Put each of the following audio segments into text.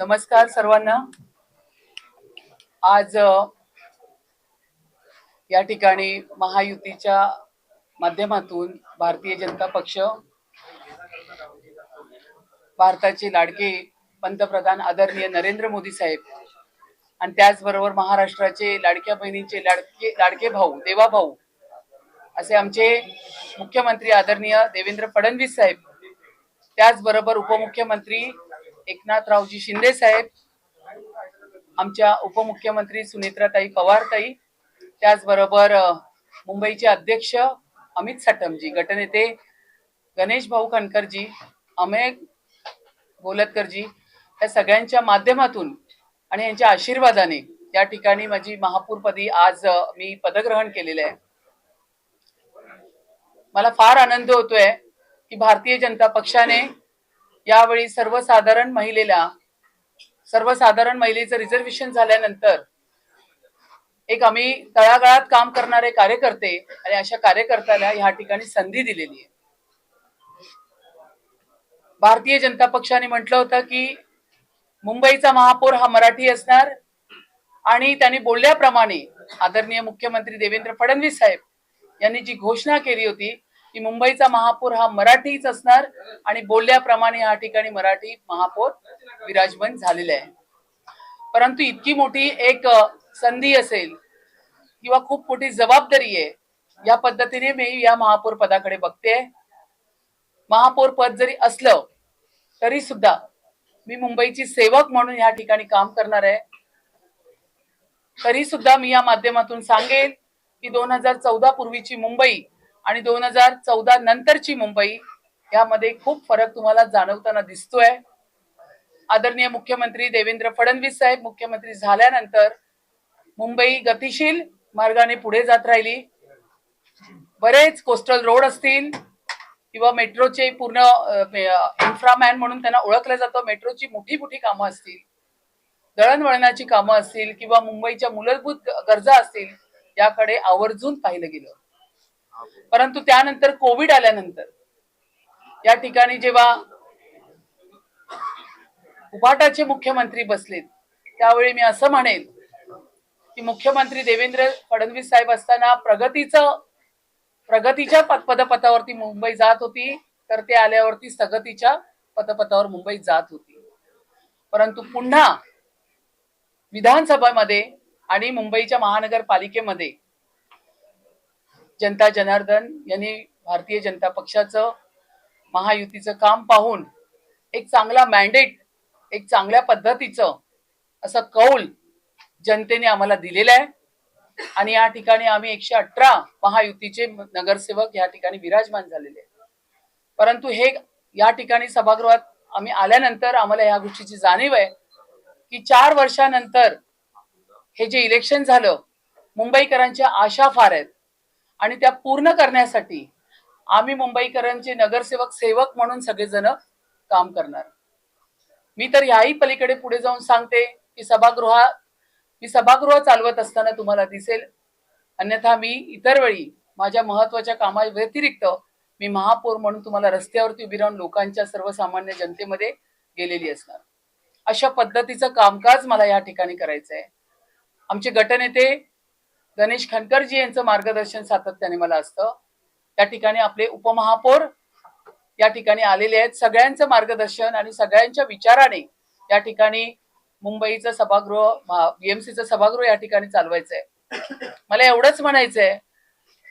नमस्कार सर्वांना. आज या ठिकाणी महायुतीच्या माध्यमातून भारतीय जनता पक्ष भारताचे लाडके पंतप्रधान आदरणीय नरेंद्र मोदी साहेब आणि त्याचबरोबर महाराष्ट्राचे लाडक्या बहिणींचे लाडके लाडके भाऊ देवा भाऊ असे आमचे मुख्यमंत्री आदरणीय देवेंद्र फडणवीस साहेब त्याचबरोबर उपमुख्यमंत्री एकनाथरावजी शिंदे साहेब आमच्या उपमुख्यमंत्री सुनेत्राताई पवारताई त्याचबरोबर मुंबईचे अध्यक्ष अमित साटमजी गटनेते गणेश भाऊ खनकरजी अमेय गोलतकरजी या सगळ्यांच्या माध्यमातून आणि यांच्या आशीर्वादाने या ठिकाणी माझी महापौरपदी आज मी पदग्रहण केलेलं आहे. मला फार आनंद होतोय की भारतीय जनता पक्षाने यावेळी सर्वसाधारण महिलेला सर्वसाधारण महिलेचं रिझर्वेशन झाल्यानंतर एक आम्ही तळागाळात काम करणारे कार्यकर्ते आणि अशा कार्यकर्त्याला ह्या ठिकाणी संधी दिलेली आहे. भारतीय जनता पक्षाने म्हटलं होतं की मुंबईचा महापौर हा मराठी असणार आणि त्यांनी बोलल्याप्रमाणे आदरणीय मुख्यमंत्री देवेंद्र फडणवीस साहेब यांनी जी घोषणा केली होती की मुंबईचा महापौर हा मराठीच असणार आणि बोलल्याप्रमाणे या ठिकाणी मराठी महापौर विराजमान झालेले आहे. परंतु इतकी मोठी एक संधी असेल किंवा खूप मोठी जबाबदारी आहे या पद्धतीने मी या महापौर पदाकडे बघते. महापौर पद जरी असलं तरी सुद्धा मी मुंबईची सेवक म्हणून या ठिकाणी काम करणार आहे. तरी सुद्धा मी या माध्यमातून सांगेल की दोन हजार चौदा पूर्वीची मुंबई आणि दोन हजार चौदा नंतरची मुंबई यामध्ये खूप फरक तुम्हाला जाणवताना दिसतोय. आदरणीय मुख्यमंत्री देवेंद्र फडणवीस साहेब मुख्यमंत्री झाल्यानंतर मुंबई गतिशील मार्गाने पुढे जात राहिली. बरेच कोस्टल रोड असतील किंवा मेट्रोचे पूर्ण इन्फ्रामॅन म्हणून त्यांना ओळखलं जातं. मेट्रोची मोठी मोठी कामं असतील दळणवळणाची कामं असतील किंवा मुंबईच्या मूलभूत गरजा असतील याकडे आवर्जून पाहिलं गेलं. परंतु त्यानंतर कोविड आल्यानंतर या ठिकाणी जेव्हा उभाटाचे मुख्यमंत्री बसलेत त्यावेळी मी असं म्हणेन की मुख्यमंत्री देवेंद्र फडणवीस साहेब असताना प्रगतीचं प्रगतीच्या पदपथावरती मुंबई जात होती तर ते आल्यावरती स्थगतीच्या पदपथावर मुंबई जात होती. परंतु पुन्हा विधानसभेमध्ये आणि मुंबईच्या महानगरपालिकेमध्ये जनता जनार्दन यांनी भारतीय जनता पक्षाचं महायुतीचं काम पाहून एक चांगला मॅन्डेट एक चांगल्या पद्धतीचं असं कौल जनतेने आम्हाला दिलेलं आहे. आणि या ठिकाणी आम्ही एकशे अठरा महायुतीचे नगरसेवक या ठिकाणी विराजमान झालेले आहेत. परंतु हे या ठिकाणी सभागृहात आम्ही आल्यानंतर आम्हाला या गोष्टीची जाणीव आहे की चार वर्षानंतर हे जे इलेक्शन झालं मुंबईकरांच्या आशा फार आहेत. आणि त्या पूर्ण करण्यासाठी आम्ही मुंबईकरांचे नगरसेवक सेवक म्हणून सगळेजण काम करणार. मी तर याही पलीकडे पुढे जाऊन सांगते की सभागृहा मी सभागृह चालवत असताना तुम्हाला दिसेल. अन्यथा मी इतर वेळी माझ्या महत्त्वाच्या कामा व्यतिरिक्त मी महापौर म्हणून तुम्हाला रस्त्यावरती उभी राहून लोकांच्या सर्वसामान्य जनतेमध्ये गेलेली असणार. अशा पद्धतीचं कामकाज मला या ठिकाणी करायचं आहे आमचे गटनेते गणेश खनकरजी यांचं मार्गदर्शन सातत्याने मला असतं. त्या ठिकाणी आपले उपमहापौर या ठिकाणी आलेले आहेत. सगळ्यांचं मार्गदर्शन आणि सगळ्यांच्या विचाराने या ठिकाणी मुंबईचं सभागृह बीएमसीचं सभागृह या ठिकाणी चालवायचं आहे मला एवढंच म्हणायचंय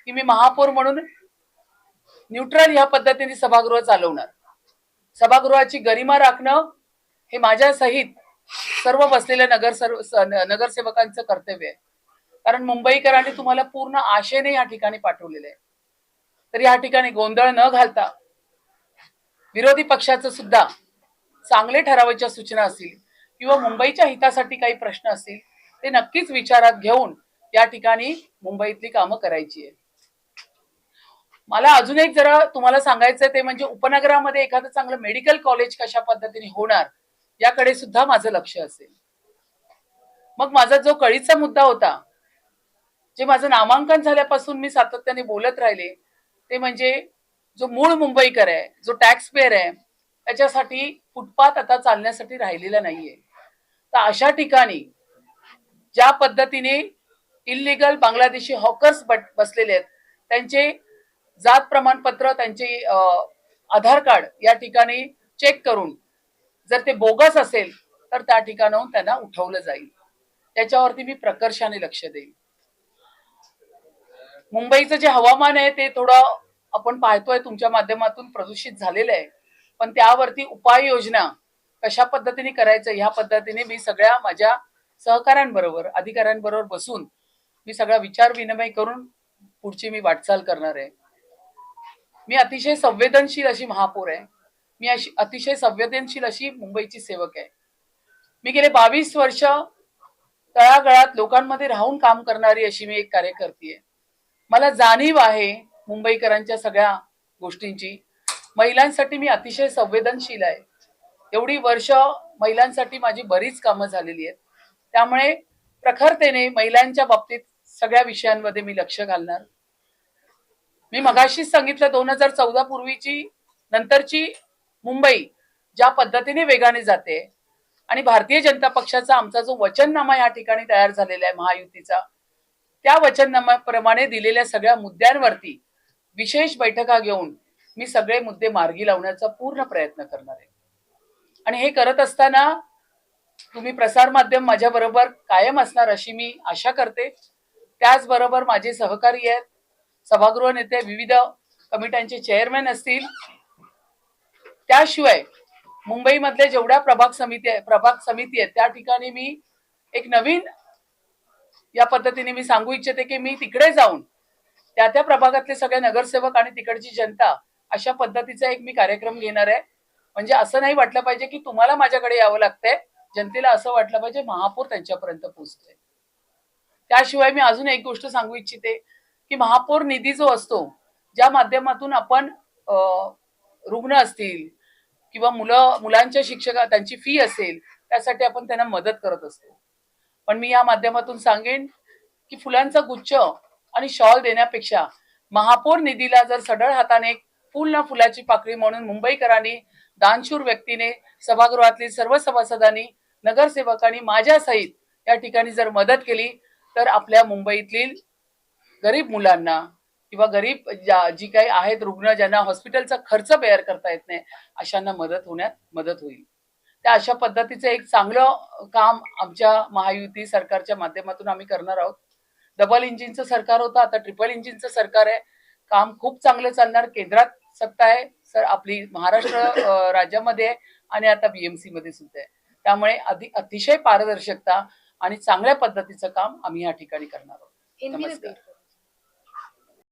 की मी महापौर म्हणून न्यूट्रल ह्या पद्धतीने सभागृह चालवणार. सभागृहाची गरिमा राखणं हे माझ्या सहित सर्व बसलेल्या नगर सर्व नगरसेवकांचं कर्तव्य आहे. कारण मुंबईकरांनी तुम्हाला पूर्ण आशेने या ठिकाणी पाठवलेले आहे. तर या ठिकाणी गोंधळ न घालता विरोधी पक्षाचं सुद्धा चांगले ठरावाच्या सूचना असतील किंवा मुंबईच्या हितासाठी काही प्रश्न असतील ते नक्कीच विचारात घेऊन या ठिकाणी मुंबईतली कामं करायची आहे मला अजून एक जरा तुम्हाला सांगायचं ते म्हणजे उपनगरामध्ये एखादं चांगलं मेडिकल कॉलेज कशा पद्धतीने होणार याकडे सुद्धा माझं लक्ष असेल. मग माझा जो कळीचा मुद्दा होता जे माझं नामांकन झाल्यापासून मी सातत्याने बोलत राहिले ते म्हणजे जो मूळ मुंबईकर आहे जो टॅक्स पेअर आहे त्याच्यासाठी फुटपाथ आता चालण्यासाठी राहिलेला नाहीये. तर अशा ठिकाणी ज्या पद्धतीने इलिगल बांगलादेशी हॉकर्स बसलेले आहेत त्यांचे जात प्रमाणपत्र त्यांचे आधार कार्ड या ठिकाणी चेक करून जर ते बोगस असेल तर त्या ठिकाणाहून त्यांना उठवलं जाईल. त्याच्यावरती मी प्रकर्षाने लक्ष देईल मुंबईचं जे हवामान आहे ते थोडं आपण पाहतोय तुमच्या माध्यमातून प्रदूषित झालेलं आहे. पण त्यावरती उपाययोजना कशा पद्धतीने करायचं ह्या पद्धतीने मी सगळ्या माझ्या सहकाऱ्यांबरोबर अधिकाऱ्यांबरोबर बसून मी सगळा विचार विनिमय करून पुढची मी वाटचाल करणार आहे. मी अतिशय संवेदनशील अशी महापौर आहे. मी अशी अतिशय संवेदनशील अशी मुंबईची सेवक आहे. मी गेले बावीस वर्ष तळागळात लोकांमध्ये राहून काम करणारी अशी मी एक कार्यकर्ती आहे. मला जाणीव आहे मुंबईकरांच्या सगळ्या गोष्टींची. महिलांसाठी मी अतिशय संवेदनशील आहे. एवढी वर्ष महिलांसाठी माझी बरीच कामं झालेली आहेत. त्यामुळे प्रखरतेने महिलांच्या बाबतीत सगळ्या विषयांमध्ये मी लक्ष घालणार. मी मगाशीच सांगितलं दोन हजार चौदा पूर्वीची नंतरची मुंबई ज्या पद्धतीने वेगाने जाते आणि भारतीय जनता पक्षाचा आमचा जो वचननामा या ठिकाणी तयार झालेला आहे महायुतीचा त्या वचननाम्याप्रमाणे दिलेल्या सगळ्या मुद्द्यांवरती विशेष बैठका घेऊन मी सगळे मुद्दे मार्गी लावण्याचा पूर्ण प्रयत्न करणार आहे. आणि हे करत असताना तुम्ही प्रसार माध्यम माझ्या बरोबर कायम असणार अशी मी आशा करते. त्याचबरोबर माझे सहकारी आहेत सभागृह नेते विविध कमिट्यांचे चेअरमॅन असतील. त्याशिवाय मुंबईमधल्या जेवढ्या प्रभाग समिती आहे प्रभाग समिती आहेत त्या ठिकाणी मी एक नवीन या पद्धतीने मी सांगू इच्छिते की मी तिकडे जाऊन त्या त्या प्रभागातले सगळे नगरसेवक आणि तिकडची जनता अशा पद्धतीचा एक मी कार्यक्रम घेणार आहे. म्हणजे असं नाही वाटलं पाहिजे की तुम्हाला माझ्याकडे यावं लागतंय. जनतेला असं वाटलं पाहिजे महापौर त्यांच्यापर्यंत पोहोचतोय. त्याशिवाय मी अजून एक गोष्ट सांगू इच्छिते की महापौर निधी जो असतो ज्या माध्यमातून आपण रुग्ण असतील किंवा मुलं मुलांच्या शिक्षका त्यांची फी असेल त्यासाठी आपण त्यांना मदत करत असतो. पण मी या माध्यमातून सांगेन की फुलांचा गुच्छ आणि शॉल देण्यापेक्षा महापौर निधीला जर सढळ हाताने फुल ना फुलाची पाकळी म्हणून मुंबईकरांनी दानशूर व्यक्तीने सभागृहातील सर्व सभासदांनी नगरसेवकांनी माझ्या सहित या ठिकाणी जर मदत केली तर आपल्या मुंबईतील गरीब मुलांना किंवा गरीब ज्या जी काही आहेत रुग्ण ज्यांना हॉस्पिटलचा खर्च बेअर करता येत नाही अशांना मदत होण्यात मदत होईल. त्या अशा पद्धतीचं एक चांगलं काम आमच्या महायुती सरकारच्या माध्यमातून आम्ही करणार आहोत. डबल इंजिनचं सरकार होतं आता ट्रिपल इंजिनचं सरकार आहे. काम खूप चांगलं चालणार केंद्रात सत्ता आहे. सर आपली महाराष्ट्र राज्यामध्ये आणि आता बीएमसी मध्ये सुद्धा आहे. त्यामुळे अतिशय पारदर्शकता आणि चांगल्या पद्धतीचं काम आम्ही या ठिकाणी करणार आहोत.